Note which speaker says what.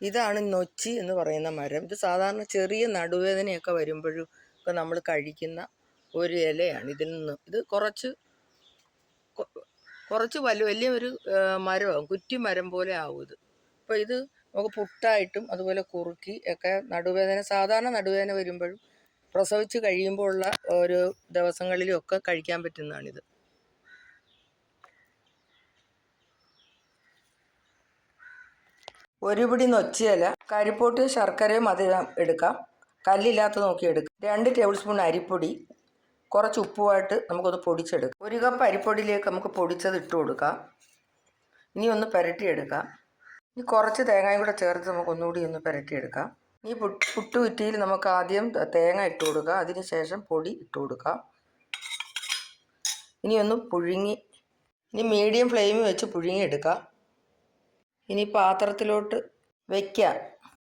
Speaker 1: ഇതാണ് നൊച്ചി എന്ന് പറയുന്ന മരം. ഇത് സാധാരണ ചെറിയ നടുവേദനയൊക്കെ വരുമ്പോഴും ഒക്കെ നമ്മൾ കഴിക്കുന്ന ഒരു ഇലയാണ് ഇതിൽ നിന്ന്. ഇത് കുറച്ച് കുറച്ച് വലിയ വലിയ ഒരു മരമാകും. കുറ്റി മരം പോലെ ആവും ഇത്. അപ്പോൾ ഇത് നമുക്ക് പുട്ടായിട്ടും അതുപോലെ കുറുക്കി ഒക്കെ നടുവേദന സാധാരണ നടുവേദന വരുമ്പോഴും പ്രസവിച്ച് കഴിയുമ്പോൾ ഉള്ള ഒരു ദിവസങ്ങളിലും ഒക്കെ കഴിക്കാൻ പറ്റുന്നതാണിത്. ഒരു പിടി നൊച്ചിയില കരിപ്പോട്ട് ശർക്കരയും മധുരം എടുക്കാം. കല്ലില്ലാത്ത നോക്കി എടുക്കുക രണ്ട് ടേബിൾ സ്പൂൺ അരിപ്പൊടി കുറച്ച് ഉപ്പുമായിട്ട് നമുക്കൊന്ന് പൊടിച്ചെടുക്കാം. ഒരു കപ്പ് അരിപ്പൊടിയിലേക്ക് നമുക്ക് പൊടിച്ചത് ഇട്ട് കൊടുക്കാം. ഇനി ഒന്ന് പുരട്ടിയെടുക്കാം. ഇനി കുറച്ച് തേങ്ങയും കൂടെ ചേർത്ത് നമുക്ക് ഒന്നുകൂടി ഒന്ന് പുരട്ടിയെടുക്കാം. ഈ പുട്ട് പുട്ടുകുറ്റിയിൽ നമുക്ക് ആദ്യം തേങ്ങ ഇട്ട് കൊടുക്കുക അതിനുശേഷം പൊടി ഇട്ട് കൊടുക്കാം. ഇനി ഒന്ന് പുഴുങ്ങി ഇനി മീഡിയം ഫ്ലെയിമിൽ വെച്ച് പുഴുങ്ങി എടുക്കാം ഇനി പാത്രത്തിലോട്ട് വയ്ക്കാം.